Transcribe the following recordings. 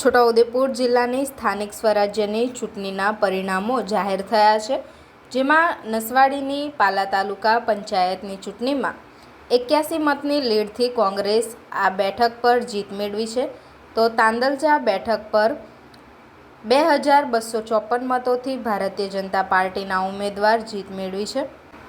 છોટાઉદેપુર જિલ્લાની સ્થાનિક સ્વરાજ્યની ચૂંટણીના પરિણામો જાહેર થયા છે, જેમાં નસવાડીની પાલા તાલુકા પંચાયતની ચૂંટણીમાં એક્યાસી મતની લીડથી કોંગ્રેસ આ બેઠક પર જીત મેળવી છે. તો તાંદલજા બેઠક પર બે હજાર બસો ચોપન મતોથી ભારતીય જનતા પાર્ટીના ઉમેદવાર જીત મેળવી છે.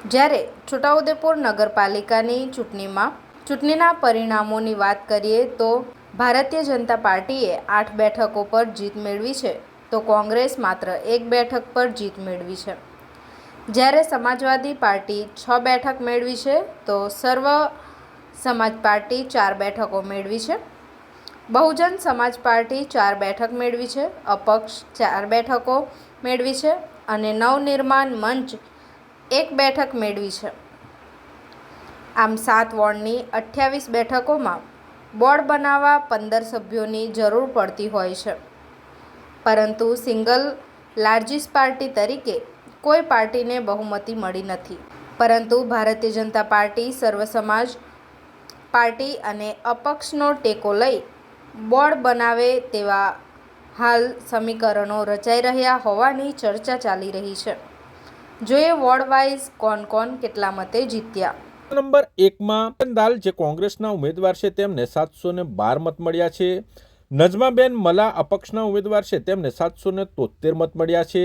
જ્યારે છોટાઉદેપુર નગરપાલિકાની ચૂંટણીમાં ચૂંટણીના પરિણામોની વાત કરીએ તો ભારતીય જનતા પાર્ટીએ આઠ બેઠકો પર જીત મેળવી છે, તો કોંગ્રેસ માત્ર એક બેઠક પર જીત મેળવી છે. જ્યારે સમાજવાદી પાર્ટી છ બેઠક મેળવી છે, તો સર્વ સમાજ પાર્ટી ચાર બેઠકો મેળવી છે. બહુજન સમાજ પાર્ટી ચાર બેઠક મેળવી છે, અપક્ષ ચાર બેઠકો મેળવી છે અને નવનિર્માણ મંચ એક બેઠક મેળવી છે. આમ સાત વોર્ડની અઠ્યાવીસ બેઠકોમાં બોર્ડ બનાવવા પંદર સભ્યોની જરૂર પડતી હોય છે. પરંતુ સિંગલ લાર્જેસ્ટ પાર્ટી તરીકે કોઈ પાર્ટીને બહુમતી મળી નથી. પરંતુ ભારતીય જનતા પાર્ટી સર્વ સમાજ પાર્ટી અને અપક્ષનો ટેકો લઈ બોર્ડ બનાવે તેવા હાલ સમીકરણો રચાઈ રહ્યા હોવાની ચર્ચા ચાલી રહી છે. જોઈએ વોર્ડ વાઇઝ કોણ કોણ કેટલા મતે જીત્યા. નંબર એકમાં દાલ જે કોંગ્રેસના ઉમેદવાર છે, તેમને સાતસો ને બાર મત મળ્યા છે. નજમાબેન મલા અપક્ષના ઉમેદવાર છે, તેમને સાતસો ને તોતેર મત મળ્યા છે.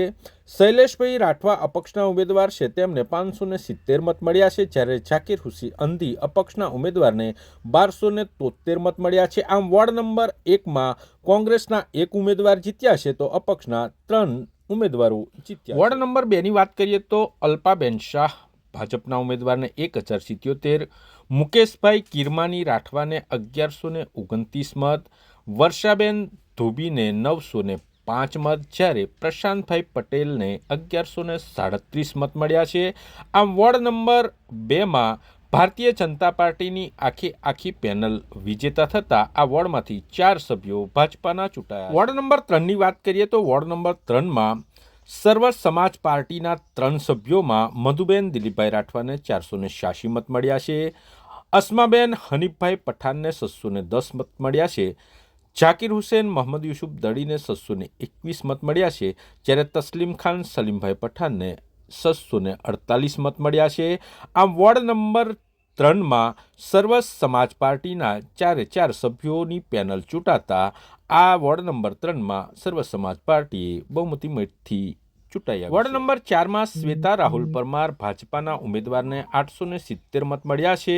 શૈલેષભાઈ રાઠવા અપક્ષના ઉમેદવાર છે, તેમને પાંચસો ને સિત્તેર મત મળ્યા છે, જ્યારે ઝાકીર હુસી અંધી અપક્ષના ઉમેદવારને બારસો ને તોતેર મત મળ્યા છે. આમ વોર્ડ નંબર એકમાં કોંગ્રેસના એક ઉમેદવાર જીત્યા છે, તો અપક્ષના ત્રણ ઉમેદવારો જીત્યા વોર્ડ નંબર બેની વાત કરીએ તો અલ્પાબેન શાહ ભાજપના ઉમેદવારને એક હજાર સિત્યોતેર, મુકેશભાઈ કિરમાની રાઠવાને અગિયારસો ને ઓગણત્રીસ મત, વર્ષાબેન ધોબીને નવસો ને પાંચ મત, જ્યારે પ્રશાંતભાઈ પટેલને અગિયારસો ને સાડત્રીસ મત મળ્યા છે. આમ વોર્ડ નંબર બેમાં ભારતીય જનતા પાર્ટીની આખી આખી પેનલ વિજેતા થતાં આ વોર્ડમાંથી ચાર સભ્યો ભાજપાના ચૂંટાયા વોર્ડ નંબર ત્રણની વાત કરીએ તો વોર્ડ નંબર ત્રણમાં સર્વ સમાજ પાર્ટીના ત્રણ સભ્યોમાં મધુબેન દિલીપભાઈ રાઠવાને ચારસો ને છ્યાસી મત મળ્યા છે. અસ્માબેન હનીફભાઈ પઠાણને છસો ને દસ મત મળ્યા છે. ઝાકીર હુસેન, મોહમ્મદ યુસુફ દડીને છસો એકવીસ મત મળ્યા છે. જ્યારે તસલીમ ખાન સલીમભાઈ પઠાણને છસો અડતાલીસ મત મળ્યા છે. આમ વોર્ડ નંબર ત્રણમાં સર્વ સમાજ પાર્ટીના ચારે ચાર સભ્યોની પેનલ ચૂંટાતા આ વોર્ડ નંબર ત્રણમાં સર્વ સમાજ પાર્ટીએ બહુમતી મતથી ચૂંટાયા વોર્ડ નંબર ચારમાં શ્વેતા રાહુલ પરમાર ભાજપાના ઉમેદવારને આઠસો ને સિત્તેર મત મળ્યા છે.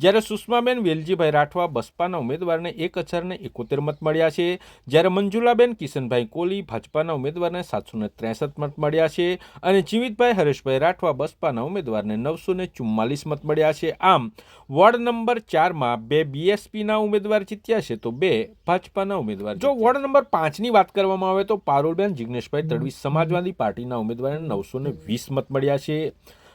જ્યારે સુષ્માબેન વેલજીભાઈ રાઠવા બસપાના ઉમેદવારને એક હજારને એકોતેર મત મળ્યા છે જ્યારે મંજુલાબેન કિશનભાઈ કોલી ભાજપાના ઉમેદવારને સાતસો ને ત્રેસઠ મત મળ્યા છે અને જીવિતભાઈ હરેશભાઈ રાઠવા બસપાના ઉમેદવારને નવસો ને ચુમ્માલીસ મત મળ્યા છે. આમ વોર્ડ નંબર ચારમાં બે બીએસપીના ઉમેદવાર જીત્યા છે તો બે ભાજપાના ઉમેદવાર જો વોર્ડ નંબર પાંચની વાત કરવામાં આવે તો પારુલબેન જિગ્નેશભાઈ તડવી સમાજવાદી પાર્ટીના ઉમેદવારને નવસોને વીસ મત મળ્યા છે.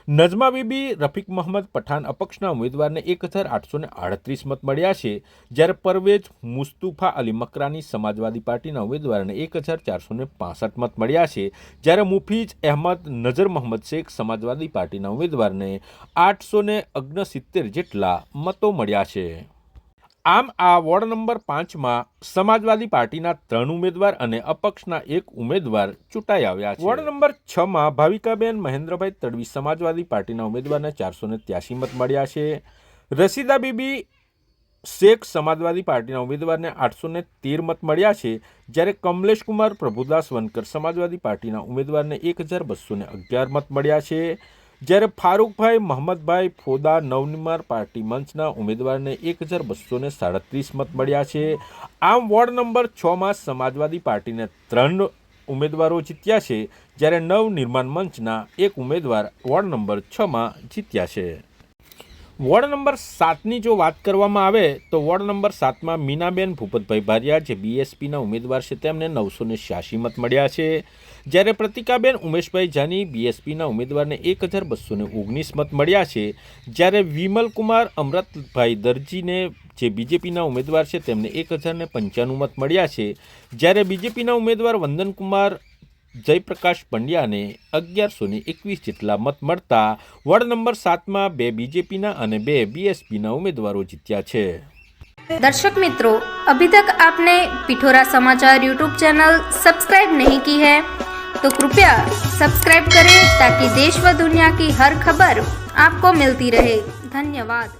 નજમા બીબી રફીક મહમદ પઠાણ અપક્ષના ઉમેદવારને એક હજાર આઠસો ને આડત્રીસ મત મળ્યા છે, જ્યારે પરવેજ મુસ્તુફા અલી મકરાની સમાજવાદી પાર્ટીના ઉમેદવારને એક હજાર ચારસો ને પાસઠ મત મળ્યા છે, જ્યારે મુફીજ અહેમદ નજર મહમદ શેખ સમાજવાદી પાર્ટીના ઉમેદવારને આઠસો ને અગ્નસિત્તેર જેટલા મતો મળ્યા છે. આમ, આ વોર્ડ નંબર પાંચમાં સમાજવાદી પાર્ટીના ત્રણ ઉમેદવાર અને અપક્ષના એક ઉમેદવાર ચૂંટાઈ આવ્યા છે. વોર્ડ નંબર છમાં ભાવિકાબેન મહેન્દ્રભાઈ તડવી સમાજવાદી પાર્ટીના ઉમેદવારને ચારસો ને ત્યાસી મત મળ્યા છે. રસીદા બીબી શેખ સમાજવાદી પાર્ટીના ઉમેદવારને આઠસો ને તેર મત મળ્યા છે. જ્યારે કમલેશ કુમાર પ્રભુદાસ વનકર સમાજવાદી પાર્ટીના ઉમેદવારને એક હજાર બસો અગિયાર મત મળ્યા છે. જ્યારે ફારૂકભાઈ મોહમ્મદભાઈ ફોદા નવનિર્માણ પાર્ટી મંચના ઉમેદવારને એક હજાર બસો ને સાડત્રીસ મત મળ્યા છે. આમ વોર્ડ નંબર છમાં સમાજવાદી પાર્ટીને ત્રણ ઉમેદવારો જીત્યા છે, જ્યારે નવનિર્માણ મંચના એક ઉમેદવાર વોર્ડ નંબર છમાં જીત્યા છે. વોર્ડ નંબર સાતની જો વાત કરવામાં આવે તો વોર્ડ નંબર સાતમાં મીનાબેન, ભૂપતભાઈ ભારિયા જે બીએસપીના ઉમેદવાર છે તેમને નવસો ને છ્યાસી મત મળ્યા છે. જ્યારે પ્રતિકાબેન ઉમેશભાઈ જાની બીએસપીના ઉમેદવારને એક હજાર બસો ને ઓગણીસ મત મળ્યા છે, જ્યારે વિમલકુમાર અમૃતભાઈ દરજીને જે બીજેપીના ઉમેદવાર છે તેમને એક હજાર પંચાણું મત મળ્યા છે. જ્યારે બીજેપીના ઉમેદવાર વંદનકુમાર જયપ્રકાશ પંડ્યાને અગિયારસો ને એકવીસ જેટલા મત મળતા વોર્ડ નંબર સાતમાં બે બીજેપીના અને બે બીએસપીના ઉમેદવારો જીત્યા છે दर्शक मित्रों अभी तक आपने पिठोरा समाचार यूट्यूब चैनल सब्सक्राइब नहीं की है तो कृपया सब्सक्राइब करें ताकि देश व दुनिया की हर खबर आपको मिलती रहे धन्यवाद